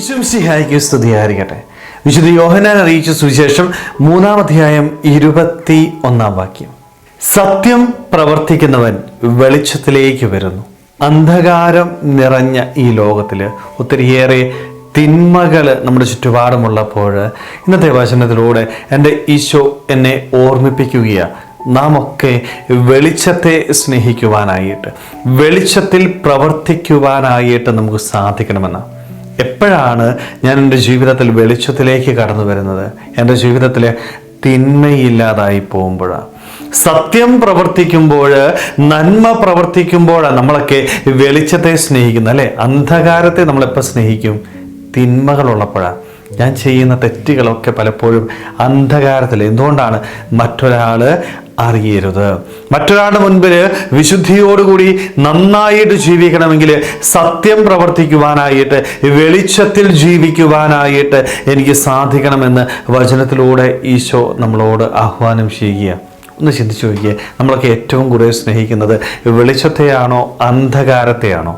വിശുംസിഹായിക്ക് സ്തുതിയായിരിക്കട്ടെ. വിശുദ്ധ യോഹനാൻ അറിയിച്ച സുവിശേഷം മൂന്നാം അധ്യായം ഇരുപത്തി ഒന്നാം വാക്യം. സത്യം പ്രവർത്തിക്കുന്നവൻ വെളിച്ചത്തിലേക്ക് വരുന്നു. അന്ധകാരം നിറഞ്ഞ ഈ ലോകത്തിൽ ഒത്തിരിയേറെ തിന്മകൾ നമ്മുടെ ചുറ്റുപാടുമുള്ളപ്പോൾ ഇന്നത്തെ വചനത്തിലൂടെ എന്റെ ഈശോ എന്നെ ഓർമ്മിപ്പിക്കുകയാണ് നാം ഒക്കെ വെളിച്ചത്തെ സ്നേഹിക്കുവാനായിട്ട് വെളിച്ചത്തിൽ പ്രവർത്തിക്കുവാനായിട്ട് നമുക്ക് സാധിക്കണമെന്ന്. എപ്പോഴാണ് ഞാൻ എന്റെ ജീവിതത്തിൽ വെളിച്ചത്തിലേക്ക് കടന്നു വരുന്നത്? എന്റെ ജീവിതത്തിൽ തിന്മയില്ലാതായി പോകുമ്പോഴാണ് സത്യം പ്രവർത്തിക്കുമ്പോൾ നന്മ പ്രവർത്തിക്കുമ്പോഴാണ് നമ്മളൊക്കെ വെളിച്ചത്തെ സ്നേഹിക്കുന്നത് അല്ലേ? അന്ധകാരത്തെ നമ്മളെപ്പോൾ സ്നേഹിക്കും. തിന്മകളുള്ളപ്പോഴാണ് ഞാൻ ചെയ്യുന്ന തെറ്റുകളൊക്കെ പലപ്പോഴും അന്ധകാരത്തിൽ എന്തുകൊണ്ടാണ് മറ്റൊരാൾ അറിയരുത്. മറ്റൊരാളുടെ മുൻപിൽ വിശുദ്ധിയോടുകൂടി നന്നായിട്ട് ജീവിക്കണമെങ്കിൽ സത്യം പ്രവർത്തിക്കുവാനായിട്ട് വെളിച്ചത്തിൽ ജീവിക്കുവാനായിട്ട് എനിക്ക് സാധിക്കണമെന്ന് വചനത്തിലൂടെ ഈശോ നമ്മളോട് ആഹ്വാനം ചെയ്യുക ഒന്ന് ചിന്തിച്ചു നോക്കിയേ നമ്മളൊക്കെ ഏറ്റവും കൂടുതൽ സ്നേഹിക്കുന്നത് വെളിച്ചത്തെയാണോ അന്ധകാരത്തെയാണോ?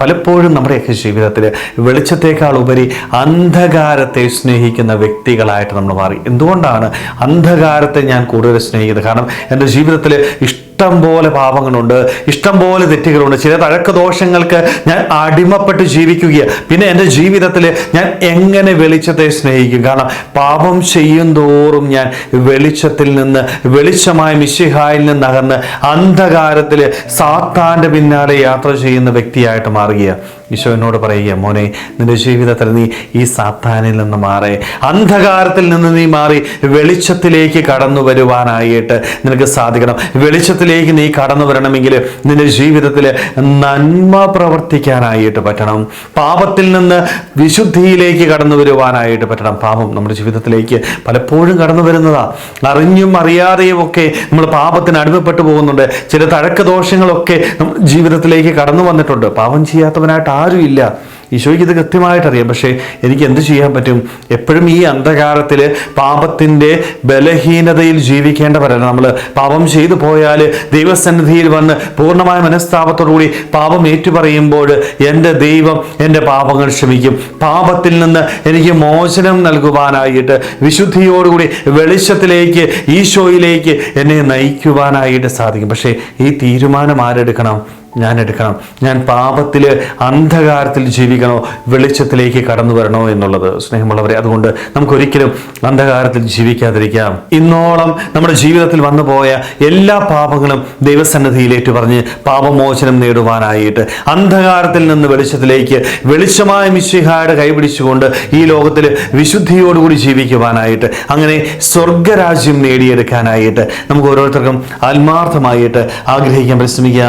പലപ്പോഴും നമ്മുടെയൊക്കെ ജീവിതത്തിൽ വെളിച്ചത്തേക്കാൾ ഉപരി അന്ധകാരത്തെ സ്നേഹിക്കുന്ന വ്യക്തികളായിട്ട് നമ്മൾ മാറി. എന്തുകൊണ്ടാണ് അന്ധകാരത്തെ ഞാൻ കൂടുതൽ സ്നേഹിക്കുന്നത്? കാരണം എന്റെ ജീവിതത്തിൽ ഇഷ്ടം പോലെ പാപങ്ങളുണ്ട് ഇഷ്ടം പോലെ തെറ്റുകളുണ്ട്. ചില ദോഷങ്ങൾക്ക് ഞാൻ അടിമപ്പെട്ട് ജീവിക്കുകയാണ് പിന്നെ എന്റെ ജീവിതത്തിൽ ഞാൻ എങ്ങനെ വെളിച്ചത്തെ സ്നേഹിക്കും? കാരണം പാപം ചെയ്യും തോറും ഞാൻ വെളിച്ചത്തിൽ നിന്ന് വെളിച്ചമായ മിശിഹായിൽ നിന്ന് അകന്ന് അന്ധകാരത്തിൽ സാത്താന്റെ പിന്നാലെ യാത്ര ചെയ്യുന്ന വ്യക്തിയായിട്ട് മാറുകയാണ് ഈശോ എന്നോട് പറയുക മോനെ നിന്റെ ജീവിതത്തിൽ നീ ഈ സാത്താനിൽ നിന്ന് മാറി. അന്ധകാരത്തിൽ നിന്ന് നീ മാറി വെളിച്ചത്തിലേക്ക് കടന്നു വരുവാനായിട്ട് നിനക്ക് സാധിക്കണം. വെളിച്ചത്തിലേക്ക് നീ കടന്നു വരണമെങ്കിൽ നിന്റെ ജീവിതത്തിൽ നന്മ പ്രവർത്തിക്കാനായിട്ട് പറ്റണം. പാപത്തിൽ നിന്ന് വിശുദ്ധിയിലേക്ക് കടന്നു വരുവാനായിട്ട് പറ്റണം. പാപം നമ്മുടെ ജീവിതത്തിലേക്ക് പലപ്പോഴും കടന്നു വരുന്നതാ. അറിഞ്ഞും അറിയാതെയും ഒക്കെ നമ്മൾ പാപത്തിന് അടിമപ്പെട്ടു പോകുന്നുണ്ട്. ചില തഴക്ക ദോഷങ്ങളൊക്കെ നമ്മുടെ ജീവിതത്തിലേക്ക് കടന്നു വന്നിട്ടുണ്ട്. പാപം ചെയ്യാത്തവനായിട്ട് ആരുമില്ല. ഈശോയ്ക്ക് ഇത് കൃത്യമായിട്ട് അറിയാം പക്ഷേ എനിക്ക് എന്ത് ചെയ്യാൻ പറ്റും? എപ്പോഴും ഈ അന്ധകാരത്തിൽ പാപത്തിന്റെ ബലഹീനതയിൽ ജീവിക്കേണ്ടവരല്ല നമ്മൾ പാപം ചെയ്തു പോയാൽ ദൈവസന്നിധിയിൽ വന്ന് പൂർണമായ മനസ്താപത്തോടുകൂടി പാപം ഏറ്റുപറയുമ്പോൾ എന്റെ ദൈവം എന്റെ പാപങ്ങൾ ക്ഷമിക്കും. പാപത്തിൽ നിന്ന് എനിക്ക് മോചനം നൽകുവാനായിട്ട് വിശുദ്ധിയോടുകൂടി വെളിച്ചത്തിലേക്ക് ഈശോയിലേക്ക് എന്നെ നയിക്കുവാനായിട്ട് സാധിക്കും. പക്ഷേ ഈ തീരുമാനം ആരെടുക്കണം? ഞാൻ എടുക്കണം. ഞാൻ പാപത്തിൽ അന്ധകാരത്തിൽ ജീവിക്കണോ വെളിച്ചത്തിലേക്ക് കടന്നു വരണോ എന്നുള്ളത് സ്നേഹമുള്ളവരെ അതുകൊണ്ട് നമുക്കൊരിക്കലും അന്ധകാരത്തിൽ ജീവിക്കാതിരിക്കാം. ഇന്നോളം നമ്മുടെ ജീവിതത്തിൽ വന്നു പോയ എല്ലാ പാപങ്ങളും ദൈവസന്നിധിയിലേറ്റു പറഞ്ഞ് പാപമോചനം നേടുവാനായിട്ട് അന്ധകാരത്തിൽ നിന്ന് വെളിച്ചത്തിലേക്ക് വെളിച്ചമായ മിശിഹായുടെ കൈപിടിച്ചുകൊണ്ട് ഈ ലോകത്തിൽ വിശുദ്ധിയോടുകൂടി ജീവിക്കുവാനായിട്ട് അങ്ങനെ സ്വർഗരാജ്യം നേടിയെടുക്കാനായിട്ട് നമുക്ക് ഓരോരുത്തർക്കും ആത്മാർത്ഥമായിട്ട് ആഗ്രഹിക്കാൻ പരിശ്രമിക്കുക